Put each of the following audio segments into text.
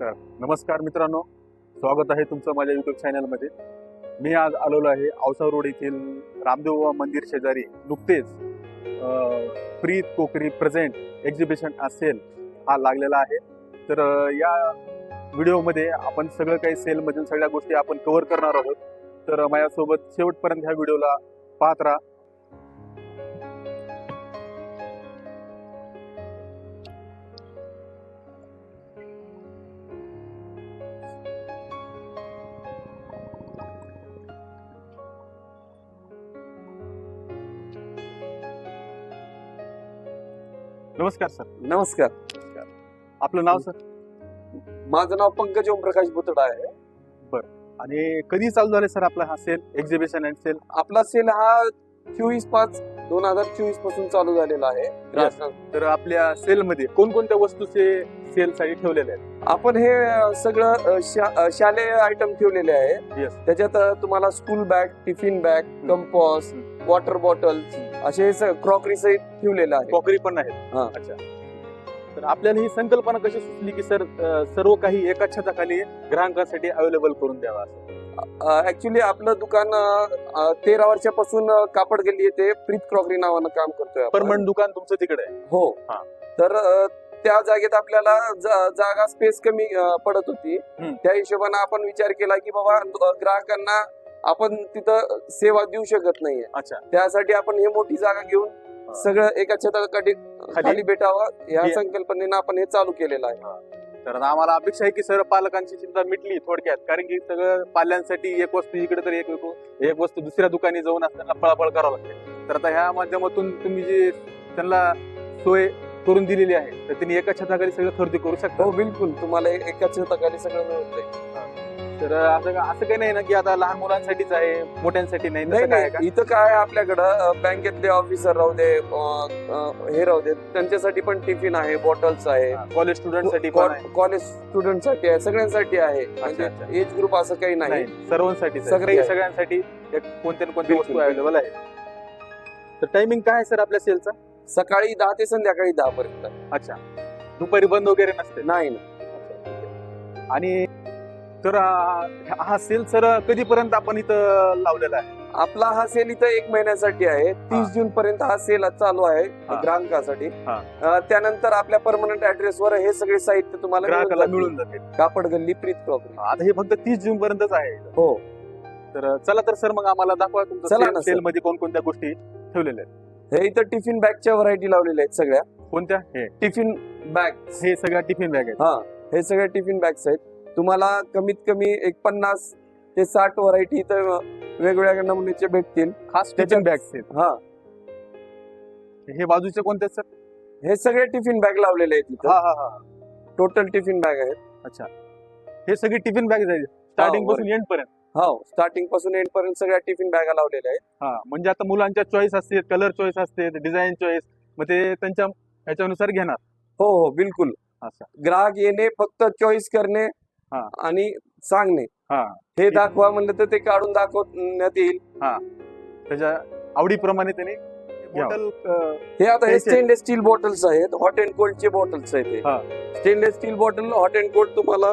नमस्कार. नमस्कार मित्रांनो. स्वागत आहे तुमचं माझ्या युट्यूब चॅनलमध्ये मी आज आलेलो आहे औसा रोड येथील रामदेव मंदिर शेजारी नुकतेच प्रीत कोकरी प्रेझेंट एक्झिबिशन असेल हा लागलेला आहे. तर या व्हिडिओमध्ये आपण सगळं काही सेलमधील सगळ्या गोष्टी आपण कव्हर करणार आहोत. तर माझ्यासोबत शेवटपर्यंत ह्या व्हिडिओला पाहत राहा. नमस्कार सर. नमस्कार. आपलं नाव सर? माझं नाव पंकज ओमप्रकाश बुतडा आहे. आणि कधी चालू झाले सर आपला हा सेल एक्झिबिशन अँड सेल आपला सेल हा चोवीस पाच दोन हजार चोवीसपासून चालू झालेला आहे. तर आपल्या सेलमध्ये कोणकोणत्या वस्तूचे सेल साठी ठेवलेले आहेत? आपण हे अ, सगळं अ, शा- अ, शालेय आयटम ठेवलेले आहे Yes. त्याच्यात अ, तुम्हाला school bag tiffin bag compass water bottle असे क्रॉकरी सहित ठेवलेलं आहे कॉकरी पण आहेत हा. अच्छा तर आपल्याला ही संकल्पना कशी सुचली की सर अं, सर्व काही एकाच छताखाली ग्राहकांसाठी अवेलेबल करून द्यावा असं ऍक्च्युली आपलं दुकान अ, तेरा वर्षापासून अ, कापड गल्ली येथे प्रीत क्रॉकरी नावानं काम करतोय आपण. परमनंट दुकान तुमचं तिकडे आहे हो हा. तर अ, त्या जागेत आपल्याला जा- जागा स्पेस कमी अ, पडत होती हम्म. त्या हिशोबाने आपण विचार केला की बाबा अ, ग्राहकांना आपण तिथं सेवा देऊ शकत नाहीये. अच्छा. त्यासाठी आपण हे मोठी जागा घेऊन. सगळं एका छताखाली खाली? भेटावं. या संकल्पनेनं आपण हे चालू केलेलं आहे. तर आम्हाला अपेक्षा आहे की सर पालकांची चिंता मिटली थोडक्यात. कारण की सगळं पाल्यांसाठी एक वस्तू इकडे तर एक वस्तू- एक वस्तू दुसऱ्या दुकानी जाऊन असताना पळापळ करावं लागते. तर आता ह्या माध्यमातून तुम्ही जे त्यांना सोय करून दिलेली आहे तर त्यांनी एका छताखाली सगळं खरेदी करू शकता? हो बिलकुल. तुम्हाला एका छताखाली सगळं मिळतंय. तर असं असं काही नाही ना की आता लहान मुलांसाठीच आहे मोठ्यांसाठी नाही नाही तसं काय आहे नाही इथं काय आहे आपल्याकडं? बँकेतले ऑफिसर राहू दे अ, हे राहू दे. त्यांच्यासाठी पण टिफिन आहे बॉटल्स आहे. का कॉलेज स्टुडंटसाठी पण आहे. कॉलेज स्टुडंटसाठी आहे सगळ्यांसाठी आहे. म्हणजे अच्छा. एज ग्रुप असं काही नाही. नाही सर्वांसाठी सगळे. सगळ्यांसाठी. एक कोणत्या ना कोणत्या वस्तू. अवेलेबल आहे तर टायमिंग काय आहे सर आपल्या सेलचा सकाळी दहा ते संध्याकाळी दहा पर्यंत अच्छा. दुपारी बंद वगैरे नसते. नाही ना आणि तर हा सेल सर कधीपर्यंत आपण इथं लावलेला आहे? आपला हा सेल इथं एक महिन्यासाठी आहे. तीस जून पर्यंत हा सेल चालू आहे. ग्राहकासाठी. त्यानंतर आपल्या परमनंट ऍड्रेस वर हे सगळे साहित्य तुम्हाला ग्राहकाला मिळून. जाते कापड गल्ली प्रीत क्रॉकरी आता हे फक्त तीस जून पर्यंतच आहे. हो. तर चला तर सर मग आम्हाला दाखवा चला तुमचं ना, सेल. मध्ये कोणकोणत्या गोष्टी ठेवलेल्या आहेत. हे इथं टिफिन बॅगच्या व्हरायटी लावलेल्या आहेत सगळ्या. कोणत्या? हे. Tiffin bag. हे सगळ्या टिफिन बॅग आहेत. हा हे सगळे टिफिन बॅग्स आहेत. तुम्हाला कमीत कमी एक पन्नास ते साठ व्हरायटी इथं वेगवेगळ्या नमुन्याचे भेटतील. खास टिफिन बॅग आहेत. हा. हे बाजूचे कोणते आहेत, सर? हे सगळे टिफिन बॅग लावलेले आहेत हा इथं. हा हा टोटल टिफिन बॅग आहेत. अच्छा. हे सगळे टिफिन बॅग स्टार्टिंगपासून एंड पर्यंत. हो स्टार्टिंगपासून एंड पर्यंत सगळ्या टिफिन बॅगा लावलेल्या आहेत. हा म्हणजे आता मुलांच्या चॉईस असते कलर चॉईस असते डिझाईन चॉईस मग ते त्यांच्या ह्याच्यानुसार घेणार. हो हो बिलकुल. असं. ग्राहक येणे फक्त चॉईस करणे. आणि सांगणे. हा. हे दाखवा म्हणलं तर ते काढून दाखवण्यात येईल. त्याच्या आवडीप्रमाणे त्यांनी बॉटल हे आता हे स्टेनलेस स्टील बॉटल्स आहेत. हॉट अँड कोल्ड चे बॉटल्स आहेत stainless steel bottle hot and cold तुम्हाला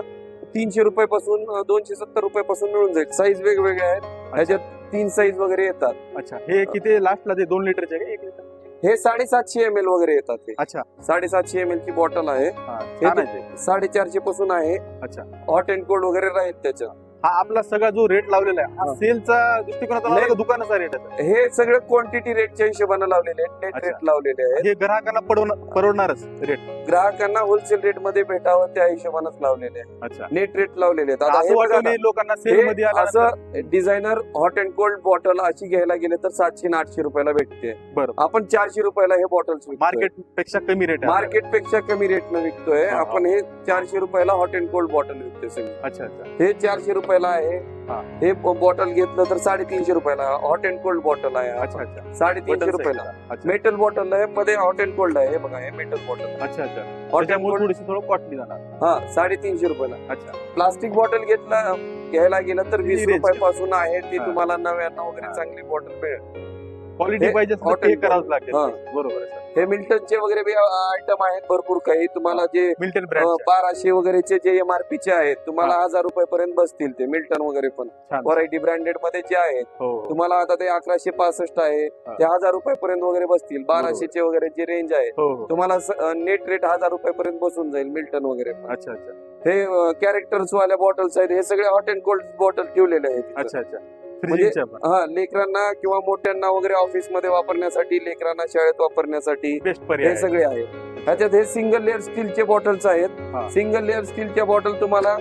तीनशे रुपये पासून दोनशे सत्तर रुपये पासून मिळून जाईल. साईज वेगवेगळे आहेत. ह्याच्यात तीन साईज वगैरे येतात. अच्छा. हे किती लास्टला ते दोन लिटरचे एक लिटर हे साडेसातशे एम एल वगैरे येतात हे. अच्छा. साडेसातशे एम एल ची बॉटल आहे. हा, छान तो- आहे ते. साडेचारशे पासून आहे. अच्छा. हॉट अँड कोल्ड वगैरे राहील त्याच्या. हा आपला सगळा जो रेट लावलेला आहे हा हा. सेलचा दृष्टिकोनाचा लावला नाही. का दुकानाचा रेट आहे हे सगळे क्वांटिटी रेटच्या हिशोबाने लावलेले आहेत. नेट अच्छा. रेट लावलेले आहेत. हे ग्राहकांना पडवण- परवडणारच रेट ग्राहकांना होलसेल रेटमध्ये भेटावं त्या हिशोबानेच लावलेले आहेत. अच्छा. नेट रेट लावलेले आहेत. आता असं बघा वाटलं ना, नाही लोकांना सेल मध्ये हे असं designer hot and cold bottle अशी घ्यायला गेले तर सातशे आणि आठशे रुपयाला भेटते. बरं. आपण चारशे रुपयाला हे बॉटल्स मार्केटपेक्षा कमी रेट आहे. मार्केटपेक्षा कमी रेट न विकतोय. हा, हा. आपण हे चारशे रुपयाला हॉट अँड कोल्ड बॉटल विकतोय सगळी. अच्छा अच्छा. हे चारशे रुपयाला आहे. हा. बॉटल घेतलं तर साडेतीनशे रुपयाला हॉट अँड कोल्ड बॉटल आहे. साडेतीनशे रुपयाला. मेटल बॉटल आहे मध्ये हॉट अँड कोल्ड आहे. हे बघा हे मेटल बॉटल अच्छा अच्छा. हॉट अँड कोल्ड कॉस्टली जाणार. हा साडेतीनशे रुपयाला. अच्छा. प्लास्टिक बॉटल घेतला घ्यायला गेलं तर वीस? रुपयापासून आहे. ती. तुम्हाला नव्याण्णव वगैरे. चांगली बॉटल मिळेल. क्वालिटी पाहिजे cold. लागेल. हा. बरोबर हे मिल्टनचे वगैरे आयटम आहेत भरपूर काही. तुम्हाला जे मिल्टन बाराशे वगैरेचे जे एमआरपी चे आहेत तुम्हाला हजार रुपये पर्यंत बसतील ते मिल्टन वगैरे पण. व्हरायटी ब्रँडेडमध्ये जे आहेत हो हो. तुम्हाला आता ते अकराशे पासष्ट आहे. ते हजार रुपये पर्यंत वगैरे बसतील. बाराशे चे वगैरे जे रेंज आहे हो तुम्हाला नेट रेट हजार रुपये पर्यंत बसून जाईल मिल्टन वगैरे. अच्छा अच्छा. हे कॅरेक्टर्स वाल्या बॉटल्स आहेत. हे सगळे हॉट अँड कोल्ड बॉटल ठेवलेले आहेत. अच्छा अच्छा. म्हणजे- हा लेकरांना किंवा मोठ्यांना वगैरे ऑफिसमध्ये वापरण्यासाठी लेकरांना शाळेत वापरण्यासाठी बेस्ट पर्याय हे आहे. सगळे आहे. ह्याच्यात हे सिंगल लेअर स्टीलचे बॉटल्स हा. आहेत सिंगल लेअर स्टीलच्या बॉटल तुम्हाला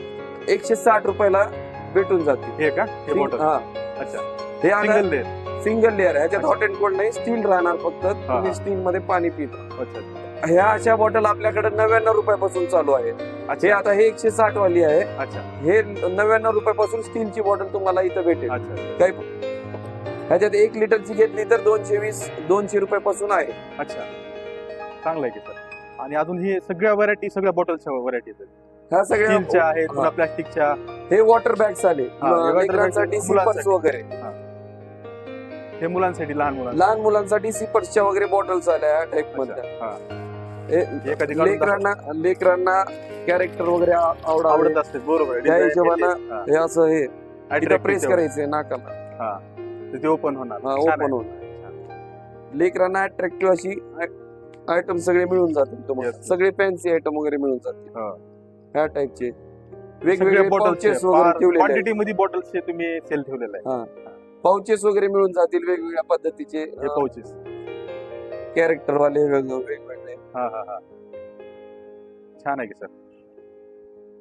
एकशे साठ रुपयाला भेटून जातील. हे का? हे बॉटल हा. अच्छा. हे आता सिंगल लेअर सिंगल लेअर ह्याच्यात. हॉट अँड कोल्ड नाही स्टील राहणार फक्त. तुम्ही. स्टील मध्ये पाणी पिता. अच्छा. ह्या अशा बॉटल आपल्याकडे नव्याण्णव रुपयापासून चालू आहे. हे आता हे एकशे साठ वाली आहे. अच्छा. हे नव्याण्णव रुपयापासून स्टीलची बॉटल तुम्हाला इथं भेटेल. अच्छा. काही ह्याच्यात एक लिटरची घेतली तर दोनशे वीस दोनशे रुपयापासून आहे. अच्छा. चांगलं आहे की सर. आणि अजून ही सगळ्या व्हरायटी सगळ्या बॉटलच्या व्हरायटी ह्या सगळ्या आहेत पुन्हा. प्लास्टिकच्या हे वॉटर बॅग्स आले हा, हे water लेकरांसाठी bag मुलांसाठी. सिपर्स वगैरे. हे. मुलांसाठी लहान मुलांसाठी. लहान मुलांसाठी सिपर्सच्या वगैरे बॉटल्स आल्या अच्छा. मध्ये हा. लेकरांना लेकरांना कॅरेक्टर वगैरे आ- दाखव. आवडावे आवडत असते बरोबर. त्या हिशोबानं. हा. असं हे प्रेस. करायचंय नाकाला ते ओपन होणार हा, आहे. होणार. लेकरांना अट्रॅक्टिव्ह अशी आयटम सगळे मिळून जातील तुम्हाला. सगळे फॅन्सी आयटम वगैरे मिळून जातील. ह्या टाइपचे सगळ्या वेगवेगळे बॉटल्स पाउचेस वगैरे. क्वांटिटी मध्ये बॉटल्स तुम्ही सेल ठेवलेलं आहे पाउचेस वगैरे मिळून जातील वेगवेगळ्या पद्धतीचे हे पाऊचेस कॅरेक्टर वाले वेगवेगळे वेगवेगळे. हा हा हा. छान आहे की सर.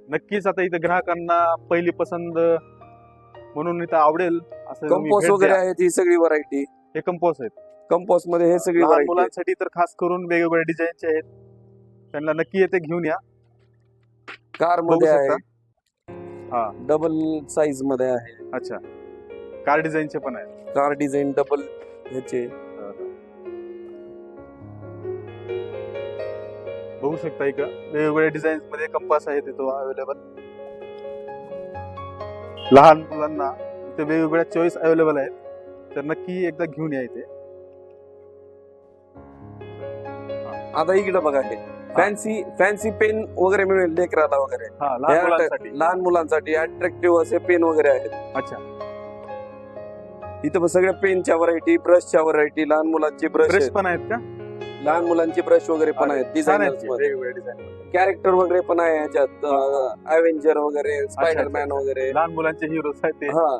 नक्कीच आता इथं ग्राहकांना पहिली पसंत म्हणून इथं आवडेल असं तुम्ही कंपोस्ट भेट वगैरे द्या. आहेत ही सगळी व्हरायटी हे कंपोस्ट आहेत. कंपोस्टमध्ये हे सगळी लहान मुलांसाठी तर खास करून वेगवेगळ्या डिझाईनचे आहेत. त्यांना नक्की येते घेऊन या. कार बघू मध्ये शकता. आहे. हा. डबल साईजमध्ये आहे. अच्छा. कार डिझाईनचे पण आहेत. कार डिझाईन डबल ह्याचे. बघू शकता इकडं. वेगवेगळ्या डिझाईन मध्ये कंपास आहे तिथं अवेलेबल लहान मुलांना इथे वेगवेगळ्या चॉईस अवेलेबल आहेत. तर नक्की एकदा घेऊन या इथे. आता इकडे बघा हे. फॅन्सी फॅन्सी पेन वगैरे मिळेल लेकराला वगैरे. हा लहान मुलांसाठी. लहान मुलांसाठी अट्रॅक्टिव्ह असे पेन वगैरे आहेत. अच्छा. इथं सगळ्या पेनच्या व्हरायटी ब्रशच्या व्हरायटी लहान मुलांचे ब्रश पण आहेत का? लहान मुलांचे ब्रश वगैरे पण आहेत छान डिझाईन आहेत की, वेगवेगळे डिझाईन कॅरेक्टर वगैरे पण आहे ह्याच्यात अवेंजर वगैरे स्पायडर मॅन अच्छा. वगैरे. लहान मुलांचे हिरोज आहेत ते. हा.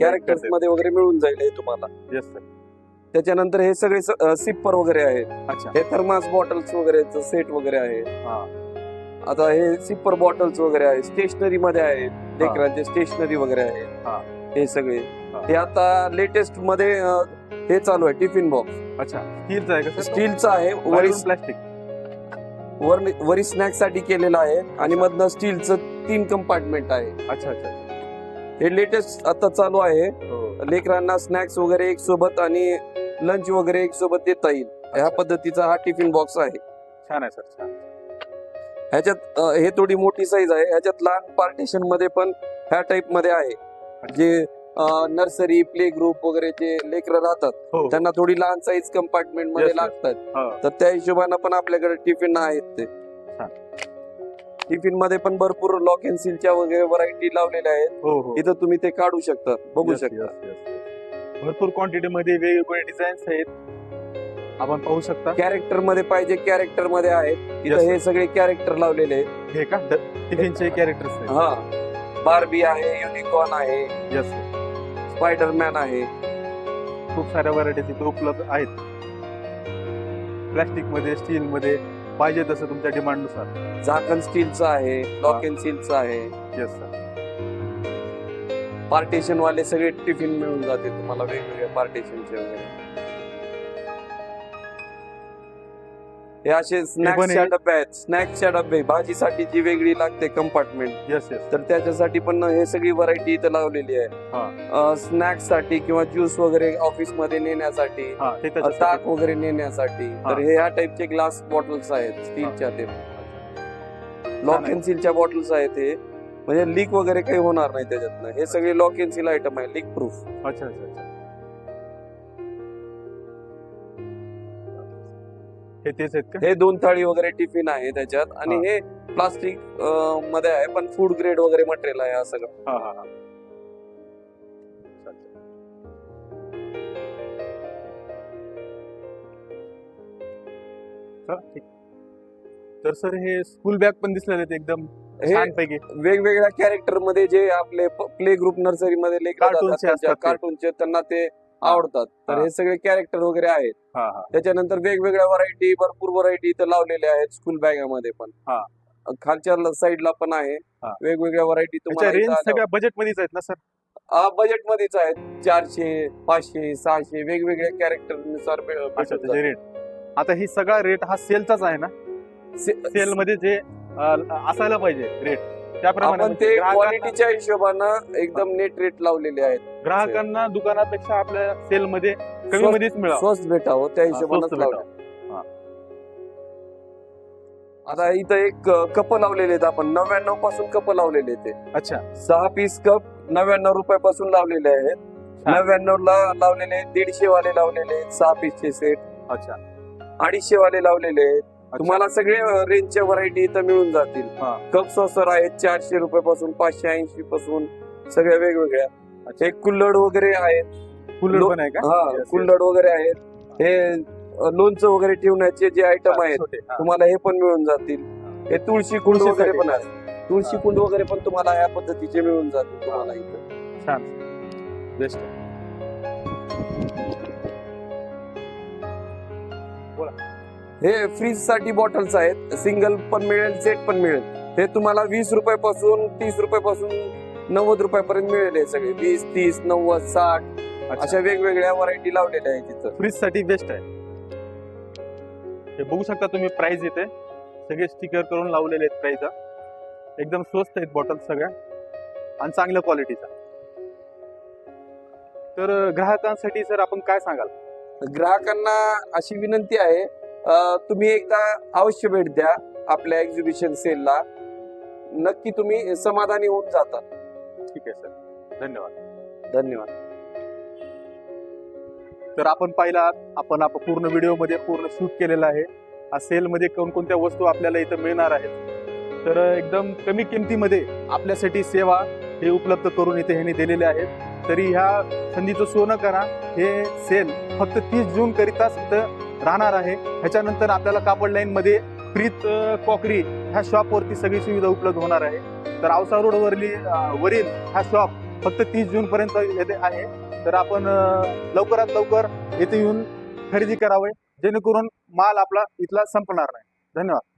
कॅरेक्टर्समध्ये वगैरे मिळून जाईल हे तुम्हाला. येस सर त्याच्यानंतर हे सगळे सिप्पर वगैरे आहेत. अच्छा. हे थर्मास बॉटल्स वगैरे सेट वगैरे आहे. हा. आता हे सिप्पर बॉटल्स वगैरे आहे स्टेशनरी मध्ये आहे लेकरांचे स्टेशनरी वगैरे. आहे. हे. सगळे. हा. आता लेटेस्टमध्ये हे चालू आहे टिफिन बॉक्स अच्छा स्टीलचं आहे का स्टीलचा आहे. वरी प्लास्टिक. वर- वरी स्नॅक्ससाठी केलेला आहे आणि मधनं स्टीलचं तीन कंपार्टमेंट आहे. अच्छा अच्छा. हे लेटेस्ट आता चालू आहे. हो. लेकरांना स्नॅक्स वगैरे एक सोबत आणि लंच वगैरे एक सोबत देता येईल. ह्या. पद्धतीचा हा टिफिन बॉक्स आहे. छान आहे सर छान. ह्याच्यात हे थोडी मोठी साईज आहे. ह्याच्यात लहान पार्टिशनमध्ये पण ह्या टाइपमध्ये आहे. जे नर्सरी प्ले ग्रुप वगैरे जे लेकरं राहतात हो. त्यांना थोडी लहान साईज कंपार्टमेंटमध्ये Yes. लागतात. हा. तर त्या हिशोबानं पण आपल्याकडे टिफिन आहेत ते. टिफिनमध्ये पण भरपूर लॉक अँड सीलच्या वगैरे व्हरायटी लावलेल्या आहेत. हो हो. इथं तुम्ही ते काढू शकता बघू Yes, शकता. yes, yes, yes. भरपूर क्वांटिटी मध्ये वेगवेगळे डिझाईन्स आहेत. आपण पाहू शकता. कॅरेक्टरमध्ये पाहिजे कॅरेक्टरमध्ये आहेत. इथं Yes, हे सगळे कॅरेक्टर लावलेले आहेत. हे का? टिफिनचे कॅरेक्टर्स आहेत. हा. बार्बी आहे युनिकॉर्न आहे. येस स्पायडरमॅन आहे. खूप साऱ्या व्हरायटी तिथे उपलब्ध आहेत. प्लॅस्टिकमध्ये स्टील मध्ये पाहिजे तसं तुमच्या डिमांडनुसार. झाकण स्टीलचं आहे लॉक अँड सीलचं आहे. येस सर पार्टिशन वाले सगळे टिफिन मिळून जाते तुम्हाला वेगवेगळ्या पार्टिशनचे वगैरे. हे असे स्नॅक्सच्या. डब्या आहेत. स्नॅक्सच्या डबे भाजीसाठी जी वेगळी लागते कंपार्टमेंट येस येस तर त्याच्यासाठी पण हे सगळी व्हरायटी इथं लावलेली आहे. स्नॅक्ससाठी किंवा ज्यूस वगैरे ऑफिसमध्ये नेण्यासाठी. ताक वगैरे नेण्यासाठी. तर हे ह्या टाइपचे ग्लास बॉटल्स आहेत. स्टीलच्या ते. लॉक. अँड सीलच्या बॉटल्स आहेत हे. म्हणजे लीक वगैरे काही होणार नाही त्याच्यातनं. हे सगळे लॉक अँड सील आयटम आहे. लीक प्रूफ अच्छा अच्छा. हे तेच आहेत का हे दोन थाळी वगैरे टिफिन आहे त्याच्यात आणि हा. हे प्लास्टिकमध्ये आहे पण फूड ग्रेड वगैरे मटेरियल आहे असं सगळं हा हा हा. चला, ठीक. तर सर हे स्कूल बॅग पण दिसलेले आहेत एकदम हे वेगवेगळ्या कॅरेक्टरमध्ये जे आपले प्ले ग्रुप नर्सरी मध्ये Cartoons चे असतात ते. कार्टूनचे त्यांना ते आवडतात. तर हा. सगळे कॅरेक्टर वगैरे आहेत. हा हा. त्याच्यानंतर वेगवेगळ्या व्हरायटी भरपूर व्हरायटी इथं लावलेल्या आहेत स्कूल बॅगामध्ये पण. हा. खालच्या साईडला पण आहे. हा. वेगवेगळ्या व्हरायटी त्याच्या रेंज सगळ्या बजेट मध्येच आहेत ना सर बजेट मध्येच आहेत. चारशे पाचशे सहाशे वेगवेगळ्या कॅरेक्टरनुसार भे- अच्छा भेटून त्याचे रेट आता ही सगळा रेट हा सेलचाच आहे ना? जातात. सेल मध्ये जे अं, असायला पाहिजे रेट त्याप्रमाणे आपण म्हणजे ते ग्राहकांना- क्वालिटीच्या हिशोबानं एकदम नेट रेट लावलेले आहेत. ग्राहकांना दुकानापेक्षा आपल्या सेल मध्ये कमी स्वस्त- मध्येच मिळावं. स्वस्त भेटावं त्या हिशोबानं स्वस्त लावले भेटावं. हा. आता इथं एक कप लावलेले आहेत आपण. नव्याण्णवपासून कप लावलेले आहेत ते. अच्छा. सहा पीस कप नव्याण्णव रुपयापासून लावलेले आहेत. नव्याण्णव ला लावलेले आहेत दीडशे वाले लावलेले आहेत सहा पीसचे सेट अच्छा. अडीचशे वाले लावलेले आहेत. तुम्हाला सगळे रेंजच्या व्हरायटी इथं मिळून जातील. कप सॉसर आहेत चारशे रुपये पासून पाचशे ऐंशी पासून सगळ्या वेगवेगळ्या. हे कुल्लड वगैरे आहेत कूलर लो- पण आहे का हा. कुल्लड वगैरे आहेत हे लोणचं वगैरे ठेवण्याचे जे आयटम आहेत. तुम्हाला हे पण मिळून जातील हे तुळशी कुंड वगैरे. पण आहे तुळशी. कुंड वगैरे पण तुम्हाला या पद्धतीचे मिळून जातील तुम्हाला इथं छान बेस्ट हे फ्रीजसाठी बॉटल्स आहेत. सिंगल पण मिळेल सेट पण मिळेल. हे तुम्हाला वीस रुपयापासून तीस रुपयापासून नव्वद रुपयापर्यंत मिळेल हे सगळे. वीस तीस नव्वद साठ अशा वेगवेगळ्या व्हरायटी लावलेल्या आहेत तिथं फ्रीजसाठी बेस्ट आहे. हे बघू शकता तुम्ही प्राइस येते सगळे स्टिकर करून लावलेले आहेत प्राइस एकदम स्वस्त आहेत बॉटल सगळ्या. आणि चांगल्या क्वालिटीचा तर ग्राहकांसाठी सर आपण काय सांगाल? ग्राहकांना अशी विनंती आहे तुम्ही एकदा अवश्य भेट द्या आपल्या एक्झिबिशन सेलला नक्की तुम्ही समाधानी होऊन जाता. ठीक आहे सर धन्यवाद. धन्यवाद. तर आपण पाहिला आपण आपण पूर्ण व्हिडिओमध्ये पूर्ण शूट केलेला आहे. हा सेलमध्ये कोणकोणत्या वस्तू आपल्याला इथं मिळणार आहेत? तर एकदम कमी किमतीमध्ये आपल्यासाठी सेवा हे उपलब्ध करून इथे ह्यांनी दिलेले आहेत. तरी ह्या संधीचं सोनं करा. हे सेल फक्त तीस जून करिताच इथं राहणार आहे. ह्याच्यानंतर आपल्याला कापड लाईनमध्ये प्रीत कॉकरी ह्या शॉपवरती सगळी सुविधा उपलब्ध होणार आहे. तर औसा रोड वरली वरील हा शॉप फक्त तीस जून पर्यंत येथे आहे. तर आपण लवकरात लवकर येथे येऊन खरेदी करावे. जेणेकरून माल आपला इथला संपणार नाही. धन्यवाद.